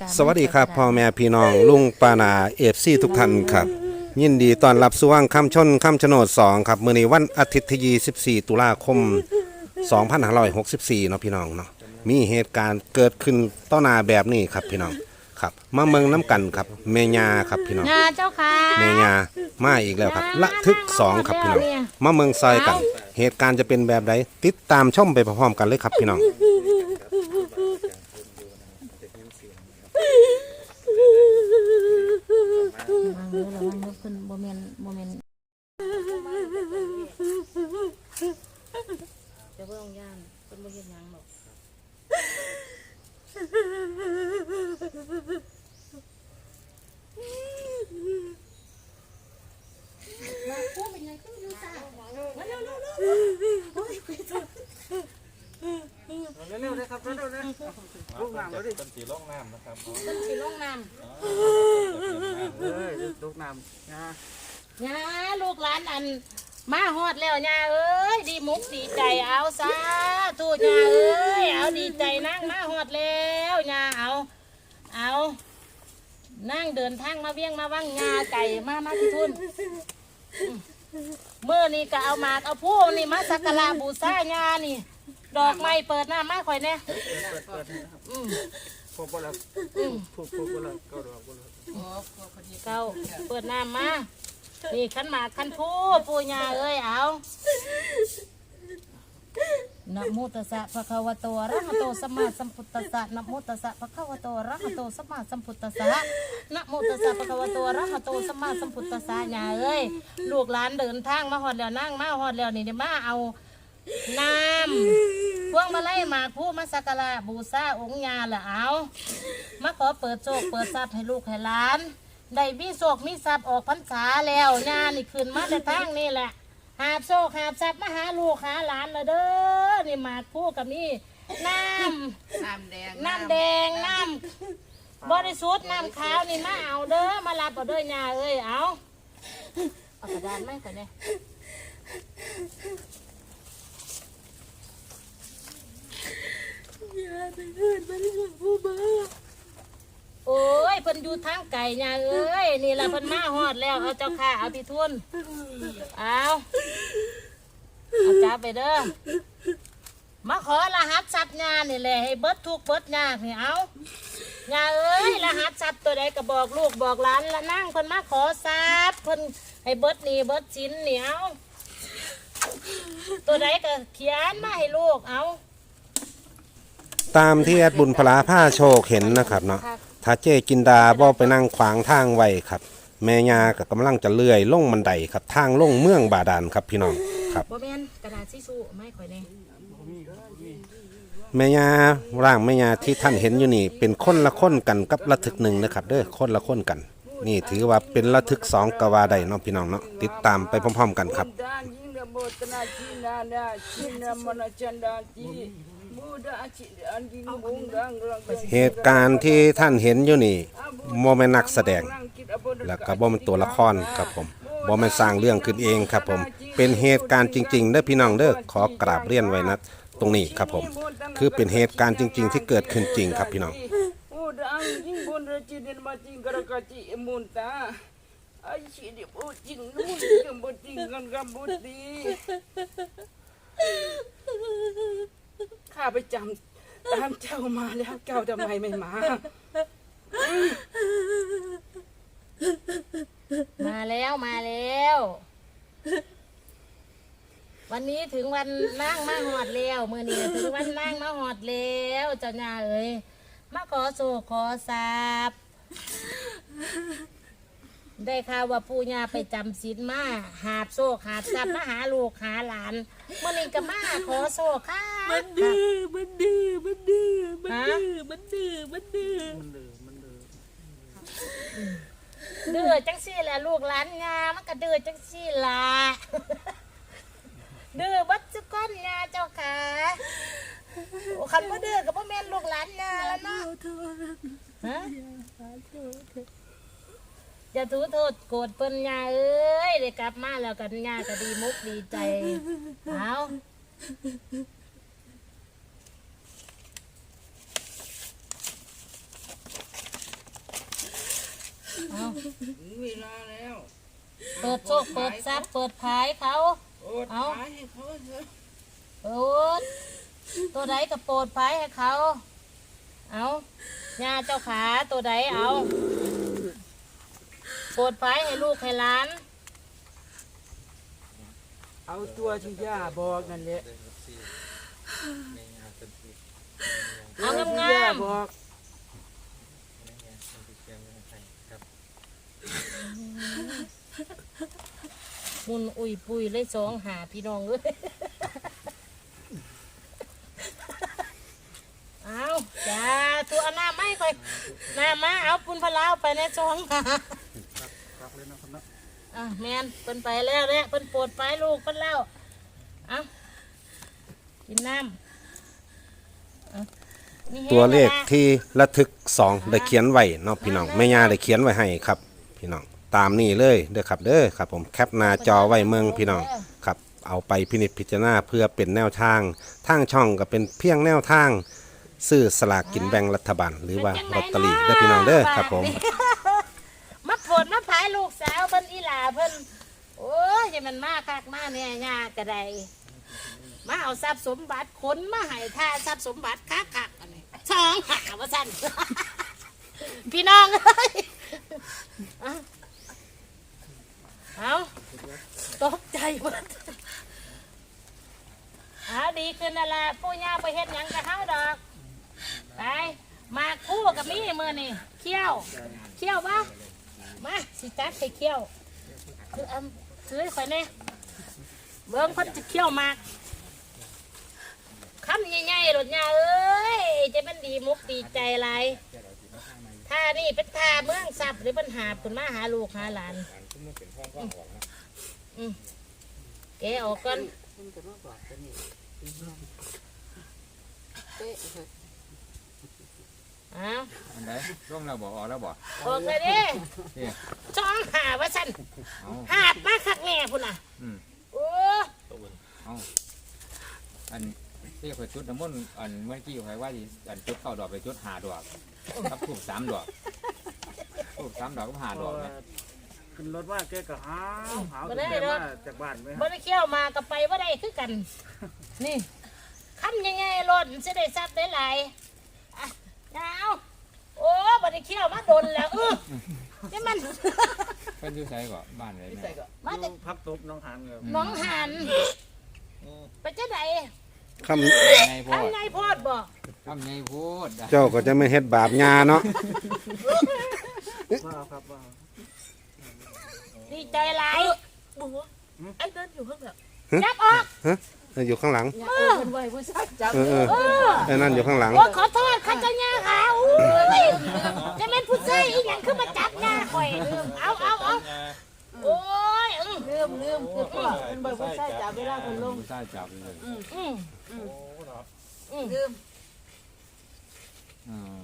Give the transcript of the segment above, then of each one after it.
ประกาศสวัสดีครับพ่อแม่พี่น้องลุงปานาเอฟซีทุกท่านครับ ยินดีต้อนรับสู่ว่างคำชนคำชะโนด2ครับ มื้อนี้วันอาทิตย์ที่24ตุลาคม 2564 เนาะพี่น้องเนาะมีเหตุการณ์เกิดขึ้นต้อหนาแบบนี้ครับพี่น้องครับ มาเมืองน้ำกันครับเมญาครับพี่น้องงาเจ้าค่ะเมญามาอีกแล้วครับ ละทึกสองครับพี่น้องมาเมืองซอยกัน เหตุการณ์จะเป็นแบบใดติดตามชมไปพร้อมๆกันเลยครับพี่น้อง วางเนื้อระวังเนื้อขึ้นโมเมนโมเมนจะเบิ่งย่านเป็นโมเห็นหยังหรอกมาพูดเป็นไงขึ้นอยู่จ้ามาเร็วเร็วเร็ว เร็วๆเลยครับเร็วๆเลยลูกน้ำเลยดิเป็นสีล่องน้ำนะครับต้นสีลงน้เออลูกน้ำนะำย่าลูกหลานอัน มาฮอดแล้วย่าเอ้ยดีมุกดีใจเอาซาทูย่าเอ้ยเอาดีใจนั่งมาฮอดแล้วย่าเอาเอานั่งเดินทางมาเวียงมาว่างงาไก่มามาที่ทุนเมื่อนี่ก็เอาหมากเอาผู้นี่มาสักการะบูชาญานี่ ดอกไม้เปิดหน้ามาข่อยเนี่ยเปิดเปิดนะครับอืมพวกพวกเราอืมพวกพวกพวกเราก็ดอกพวกเราเก้าเปิดน้ำมานี่ขันหมากขันผู้ปูญาเอ้ยเอานะโมตัสสะภะคะวะโตอะระหะโตสัมมาสัมพุทธัสสะนะโมตัสสะภะคะวะโตอะระหะโตสัมมาสัมพุทธัสสะนะโมตัสสะภะคะวะโตอะระหะโตสัมมาสัมพุทธัสสะญาเอ้ยลูกหลานเดินทางมาฮอดแล้วนั่งมาฮอดแล้วนี่เดี๋ยวมาเอาน้ำพวง มาไล่หมากผู้มาสักการะบูชาองค์ญาละเอามาขอเปิดโชคเปิดทรัพย์ให้ลูกให้หลานได้มีโชคมีทรัพย์ออกพรรษาแล้วงานนี่ขึ้นมาแต่ทางนี่แหละหาบโชคหาบทรัพย์มาหาลูกหาหลานเลยเด้อนี่หมากคู่กับนี่น้ำน้ำแดงน้ำแดงน้ำบริสุทธิ์น้ำขาวนี่มาเอาเด้อมารับเอาเด้อยาเอ้ยเอาเอากระดานไหมก่อนเนี่ย โอ้ยเพิ่น อยู่ทางไก่ยาเอ้ยนี่ละเพิ่นมาฮอดแล้วเอาเจ้าค่ะเอาที่ทุนเอาเอาจับไปเด้อมาขอรหัสทรัพย์ยานนี่แหละให้เบิดทุกเบิดยากนี่เอายาเอ้ยรหัสทรัพย์ตัวใดก็บอกลูกบอกหลานละนั่งเพิ่นมาขอทรัพย์เพิ่นให้เบิดนี่เบิดสินนี่เอาตัวใดก็เขียนมาให้ลูกเอาตามที่แอดบุญพลาผ้าโชคเห็นนะครับเนาะ ถ้าเจ๊กินดาบ่ไปนั่งขวางทางไว้ครับ แม่ยาก็กำลังจะเลื่อยลงบันไดครับทางลงเมืองบาดาลครับพี่น้องครับบ่แม่นกระดาษทิชชู่ไม่ข่อยแน่แม่ยาร่างแม่ยาที่ท่านเห็นอยู่นี่เป็นคนละคนกันกับระทึกหนึ่งนะครับเด้อคนละคนกัน นี่ถือว่าเป็นระทึกสองกว่าได้เนาะพี่น้องเนาะติดตามไปพร้อม ๆ กันครับดานยิงระ เหตุการณ์ที่ท่านเห็นอยู่นี่โมเมนนักแสดง แล้วก็บ่เป็นตัวละครครับผมบ่แม่นสร้างเรื่องขึ้นเองครับผม เป็นเหตุการณ์จริงๆเด้อพี่น้องเด้อขอกราบเรียนไว้นะตรงนี้ครับผม คือเป็นเหตุการณ์จริง ๆ ที่เกิดขึ้นจริงครับพี่น้องอ ข้าไปจำตามเจ้ามาแล้วเจ้าทำไมไม่มา มาแล้วมาแล้ว วันนี้ถึงวันนั่งมาหอดแล้วมือนี้ถึงวันนั่งมาหอดแล้วเจ้าหน้าเอ้ยมาขอโศกขอทราบ ได้ข่าวว่าปู่ย่าไปจำศีลมาหาบโซกหาบทรัพย์มาหาลูกหาหลานมื่อนี้ก็มาขอโซกค่ะมันดื้อมันดื้อมันดื้อมันฮะดื้อมันดื้อมันดื้อมันเดือมันเดือเดือจังสี่แหละลูกหลานงามันก็เดือจังสี่ละเดือบัดจุก้อนงาเจ้าขาโอ้คันบ่เดือกับบ่แม่นลูกหลานงาแล้วเนาะฮะ อย่าถือโทษโกรธเปิ้นงาเอ้ยได้กลับมาแล้วกันงาก็ดีมุกดีใจเอาเอาถึงเวลาแล้วเปิดโชคเปิดทรัพย์เปิดขายเขา โอดเอา ขายให้เขาเถอะโอ้ดตัวใดก็โปรดภายให้เขา เอาญาเจ้าขาตัวใดเอา โปรดภายให้ลูกให้หลาน เอาตัวที่ย่าบอกนั่นแหละเอางามที่ย่างบอกๆมุนอุยปุยเลยสองหาพี่น้องเอ้ยเอาจ้าตัวเอาหน้าไม่ค่อยหน้ามาเอาปุนพะลาวไปในสองหา ครับเลยนะครับเนาะ อะแมนเพิ่นไปแล้วแหละเพิ่นโปรดไปลูกเพิ่นแล้วเอากินน้ำเอานี่แห้งตัวเลขแนะที่ระทึกสองได้เขียนไว้เนาะพี่น้องแม่ย่าได้เขียนไว้ให้ครับ พี่น้องตามนี้เลยเด้อครับเด้อครับ ผมแคปหน้าจอไว้เมืองพี่น้องครับ เอาไปพินิจพิจารณาเพื่อเป็นแนวทางทางช่องก็เป็นเพียงแนวทางซื้อสลากกินแบ่งรัฐบาล หรือว่าลอตเตอรี่เด้อพี่น้องเด้อครับผมมาโผายลูกสาวเพิ่นอีหลาเพิ่นโอ้ยอย่ามันมาคักมาเนี่ยยากระไดมาเอาทรัพย์สมบัติขนมาให้ท่าทรัพย์สมบัติคักคักอันนี้ช่องหาว่าสั่นพี่น้องเอ้ยเอาเอาตกใจหมดเอาดีขึ้นนั่นแหละปู่ย่าไปเฮ็ดหยังกับเฮาดอกไปมาคู่กับมี่มือนี่เขี้ยวเขี้ยวปะ มาสิจัดให้เขี้ยวคืออำซื้อให้ข่อยแน่เบิ้งเพันจะเขี้ยวมากคำใหญ่ๆหลดยาเอ้ยจะมันดีมุกดีใจไรท่านี่เป็นท่าเมืองสับหรือปัญหาคุณมาหาลูกหาหลานแกออกก่อน อ้าวอันไหนร่วงเราบอกออกแล้วบอกออกเลยดินี่จ้องหาว่าสันเอาหาบมาคักแน่พุ่นน่ะอืมโอ้เอาอันที่เคยจุดน้ำมันต์อันเมื่อกี้ใครว่าสิอันจุดเก้าดอกไปจุดหาดอกครับถูกสามดอกถูกสามดอกก็หาดอกนะขึ้นรถว่าแกก็หาวหาวถึงแกมาจากบ้านไหมบ่ได้เขี้ยวมากับไปว่าได้คือกัน นี่คำยังไงรถจะได้ซับได้หลายอะ เอาโอ้บ่ได้เขี้ยวมาโดนแล้วเออนี่มัน เพิ่นอยู่ไสก่อนบ้านเลยแม่มาอแต่ยู่พักตบน้องหานครับหน้องหันไปจะไหนคำไงโพทางดไงโพดบ่ทำไงโพดเจ้าก็จะไม่เฮ็ดบาปญาเนาะว่าเอาครับว่าดีใจหลายไอ้เดินอยู่ข้างหลังจับออก อยู่ข้างหลังเออเป็นวัยผู้ชายจับเออเออเออไอ้นั่นอยู่ข้างหลัง โอ้ขอโทษข้าเจ้าย่าค่ะอุ้ยจะเป็นผู้ชายอีหยังคือมาจับย่าข่อยเอาเอาเอาโอ้ยอืมลืมลืมคือพ่อเป็นวัยผู้ชายจับเวลาคนลงผู้ชายจับเลยอืมอืมลืมอืม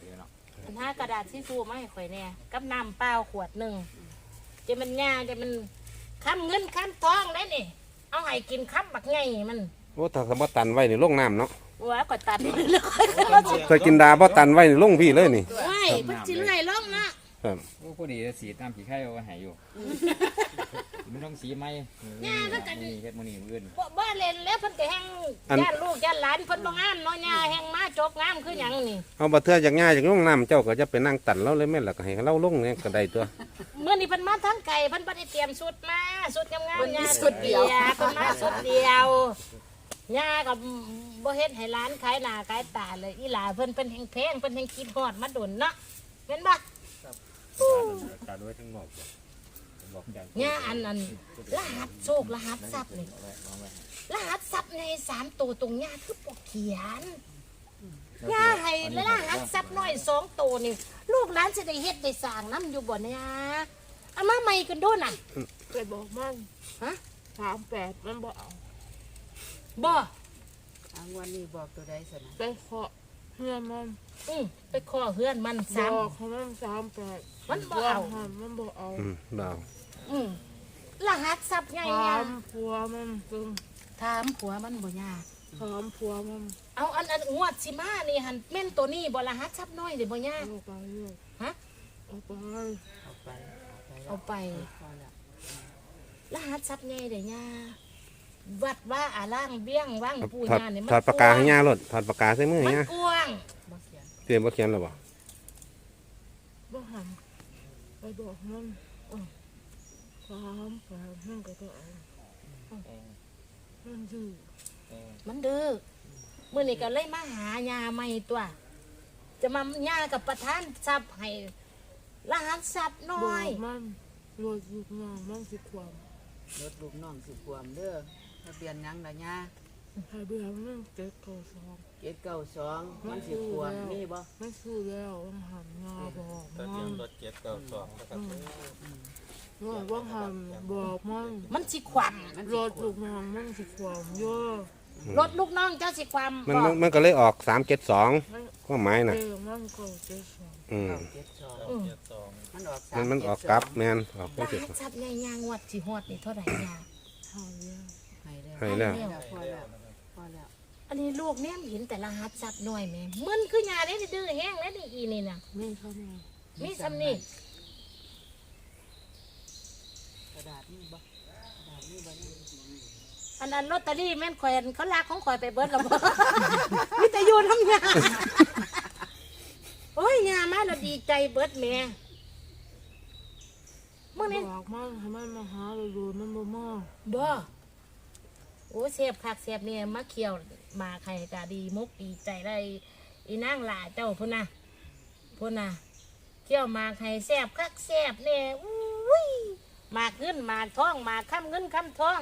เดี๋ยวเนาะหากระดาษที่ซูมาให้ข่อยเนี่ยกับน้ำเปล่าขวดหนึ่งจะมันยาจะมันคำเงินคำทองได้นี่ เอาให้กินคำบักไงมันโอ้ถ้าบ่ตันไว้นี่ลงน้ำเนาะว่าก็ตัดเลยค่อยถ้ากินดาบ่ตันไว้นี่ลงพี่เลยนี่ไม่เพิ่นสิเลื่อยลงนะ ครับ โอ้พอดีจะสีตามผีไข่เอาไว้ให้อยู่มันต้องสีไหมนี่เฮ็ดมื้อนี้มื้ออื่นบ่บ้านเล่นแล้วเพิ่นก็แฮงย่านลูกย่านหลานเพิ่นบ่งามเนาะย่าแฮงมาจบงามคือหยังนี่เอาบ่เทื่อจากง่ายจากลงน้ำเจ้าก็จะไปนั่งตันเราเลยแม่นล่ะก็ให้เราลงเนี่ยก็ได้ตัวเมื่อนี้เพิ่นมาทั้งไก่เพิ่นบ่ได้เตรียมชุดมาชุดงามๆย่าชุดเดียวเพิ่นมาชุดเดียวย่าก็บ่เฮ็ดให้ร้านขายหน้าขายตาเลยอีหลาเพิ่นเพิ่นแฮงแพงเพิ่นแฮงคิดฮอดมาดนเนาะแม่นบ่ การด้วยทั้งหมดบอกอย่างย่าอันนั้นรหัสโชครหัสทรัพย์นี่รหัสทรัพย์ในสามตัวตรงย่าคือบ่เขียนย่าให้รหัสทรัพย์น้อยสองตัวนี่ลูกหลานสิได้เฮ็ดได้สร้างนํอยู่บ่เนี่ยเอามาใหม่กันโดนน่ะไปบอกมันฮะสามแปดมันบอกเอาบ่ทางวันนี้บอกตัวใดสนะไปเคาะเพื่อนมันอืมไปขอเฮือนมันบซ้อกเขามันสามแปดำ มันบ่บอกเอาหันมันบอกเอาอืมบ่าวอืมรหัสทรัพย์ไงถาย่ามผัวมันตึงถามผัวมันบ่ยากถามผัวมันเอาอันอันงวดสิมานี่หันแม่นตัวนี้บ่รหัสทรัพย์น้อยเด้บ่ยากบอกไปเรื่อยฮะ เอาไปเอาไปเอาไปพอแล้วรหัสทรัพย์ใหญ่เด้อย่าวัดว่าอาล่างเบี้ยงว่างปูถอดญาเนี่ยมันถอดปากกาให้ย่ารถถอดปากกาใส่มือมันให้ย่ากว้างบ่เขียนเตรียมบ่เขียนแล้วบ่บ่หันไป บอกมันอ๋อความแปลนั่นก็ได้มันดื้อมันดื้อมื่อนี้ก็เลยมาหายาใหม่ตัว จะมาญากับประธานทรัพย์ให้รหัสทรัพย์น้บออยกมันรถลูกน้องมันสิความรถลูกน้องสิความเด้อทะเบียนหยังล่ะย่าให้เบี้ยมันเจ็ดเก้าสอง เจ็ดเก้าสองมันสิความนี่บ่ไม่สู้แล้วต้องหันงาบอกมันรถเจ็ดเก้าสองนะครับว่าว่าหันบอกมันมันสิความรถลูกน้องมันสิความเยอะรถลูกน้องเจ้าสิความมันบมัอนกมันก็เลยออก372ความหมายน่ะเออมันก็เจ็ดสองอืมเก้าเจ็ดสองอืมมันออกมันมันออก372กลับแม่นออกรเป็นเจ็ดหัสทรัพย์ใหญ่ยางวดสิฮอดนี่เท่าไหร่ยาหายแล้วให้แล้ว ให้แล้ว พอแล้วพ อแล้วอันนี้ลูกเนี่ยเห็นแต่รหัสทรัพย์น้อยแม่มันคือยาได้ดื้อแห้งแล้วนี่อีนี่น่ะไม่เข้ามามีสำนี่กระดาษนี่บ่กระดาษนี่บ่นี่อันนั้นลอตเตอรี่แม่นข่อยอันเขาลากของข่อยไปเบิดแล้วบ่ มีแต่อยู่ทำงานโอ้ยยามาแล้วดีใจเบิดแม่มื่อนี้บอกมันให้มันมาหาเราดูมันบ่มาบ่โอ้เสียบคักเสียบเนี่ยมาเคี่ยว มาใครกะดีมุกดีใจได้อีนางหลาเจ้าพุ่นน่ะพุ่นน่ะเคี่ยวหมากให้แซ่บคักแซ่บเนี่ยอุ้ยหมากเงินหมากทองหมากค้ำเงินค้ำทอง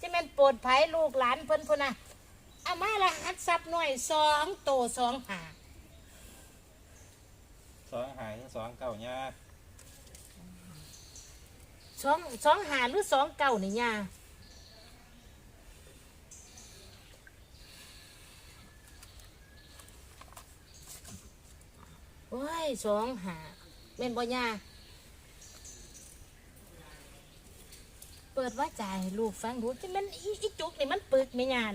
จะแม่นโปรดภัยลูกหลานเพิ่นพุ่นน่ะเอามาละหัดซับหน่อยสองโตสองหาสองหายสองเก้าเนี่ยสองสองหาหรือสองเก่านี่ย่าโอ้ยสองหาเม่นบ่ย่าเปิดว่าจ่ายให้ลูกฟังดูที่มันอีอีจุกนี่มันปึกไม่ยาน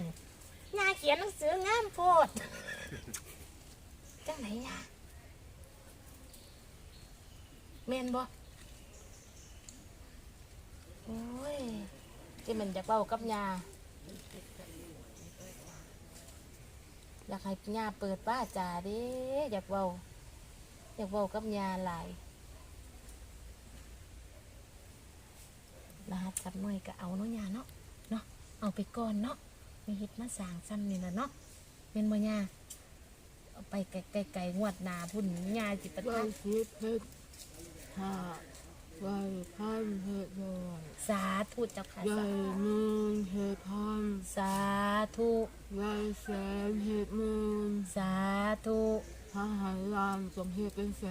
ย่าเขียนหนังสืองามโพดจังไหนย่าแม่นบ่โอ้ยที่มันจะเป้ากับยาอยากให้ยาเปิดป้าจ่าเด้อยากเว้า อยากเว้ากับยาหลายรหัสจับหน่อยก็เอาเนาะยาเนาะเนาะเอาไปก่อนเนาะมีฮิตมาสร้างซ้ำนี่นะเนาะเป็นบ่ยาเอาไปไกลๆงวดหนาพุ่นยาจิตประไว้ทานสิบเพชรห้าไว้พันเพชรร้อยสาธุเจ้าค่ะไว้สาหมื่นเพชรพันสาธุไว้แสนเพชรหมื่นสาธุ ถ้าหายล้านสมเพชรเป็นแส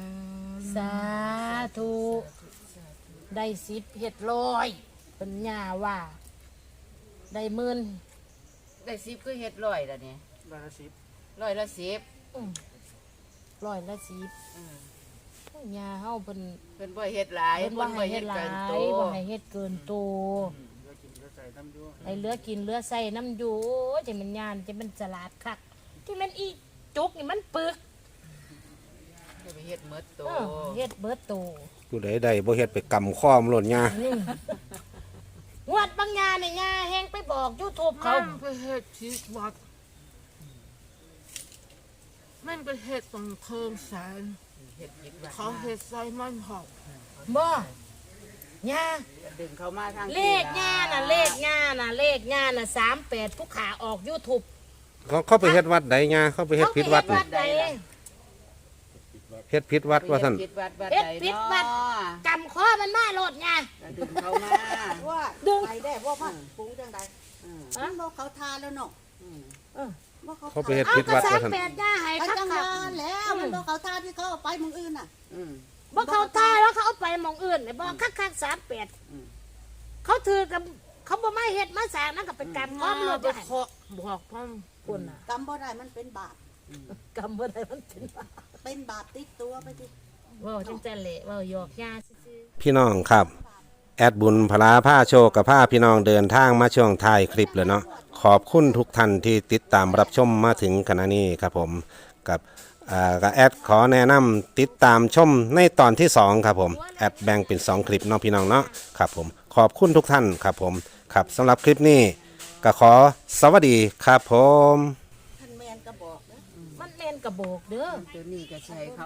นสาธุได้สิบเห็ดร้อยเป็นย่าว่า ได้หมื่นได้สิบคือเฮ็ดร้อยแล้วนี่ร้อยละสิบร้อยละสิบอื้อร้อยละสิบอืมย่าเฮาเป็นเพิ่นบ่เฮ็ดหลายเพิ่นว่าให้เฮ็ดหลายเกินโตบ่ให้เฮ็ดเกินตัวก็กินก็ใส่น้ำด้วยให้เหลือกินเหลือใส่น้ำอยู่โอ้ยจะมันยานจะมันฉลาดคัก ที่มันอีจุกนี่มันปึกจะไป เฮ็ดหมดโตเออเฮ็ดเบิดตัวผู้ใดได้บ่เฮ็ดไปกำข้อมนโลดย่านี่งวดบางยาเนี่ยยาแฮงไปบอก YouTube เขามันไปเฮ็ดที่วัดมันไปเฮ็ดตรงเพิ่มแสนเฮ็ดผิดวัดเขาเฮ็ดใส่มันหอกบ่ยาดึงเข้ามาทางเลขง่าน่ะเลขง่าน่ะเลขง่าน่ะสามแปดผู้ขาออกยูทูบเขาเขาไปเฮ็ดวัดใดย่าเขาไปเฮ็ดผิดวัดวันี่ดใด เฮ็ดผิดวัดว่าซั่นเฮ็ดผิดวัดวัดเฮ็ดใดผิดเนาะวัดกำข้อมันมาโลดไงแล้วดึงเข้ามาว่าดึง ไปได้ว่าพันปรุงจังใดอืมมันบอกเขาทานแล้วเนาะอืมว่าเขาเขาไปเฮ็ดเอาผิดก็วัดสาว่ามซั่นแปดย่าให้ไปคักจังคัก งานแล้วมันบอกเขาทานที่เขาเอาไปเมึงอื่นน่ะ อืม บ่เขาตายแล้วเขาเอาไปหมองอื่นเนี่ยบอกคักคักสามแปดอืม เขาถือกับเขาบ่มาเฮ็ดมาสร้างนั่นก็เป็นกรรมข้อมโลดไปไปเคาะบอกมันคนน่ะกำบ่ได้มันเป็นบาปกรรมบ่ได้มันเป็นบาป็นบาปติดตัวไปดิว้าจังจันและว้าหยอกยาซื่อพี่น้องครับ แอดบุญพลาผ้าโชกับผ้าพี่น้องเดินทางมาช่วงท้ายคลิปเลยเนาะขอบคุณทุกท่านที่ติดตามรับชมมาถึงขณะนี้ครับผมกับแอดขอแนะนำติดตามชมในตอนที่สองครับผมแอดแบ่งเป็นสองคลิปเนาะพี่น้องเนาะครับผมขอบคุณทุกท่านครับผมครับสำหรับคลิปนี้ก็ขอสวัสดีครับผม กระโบกเด้อ ตัวนี้ก็ใช้เขา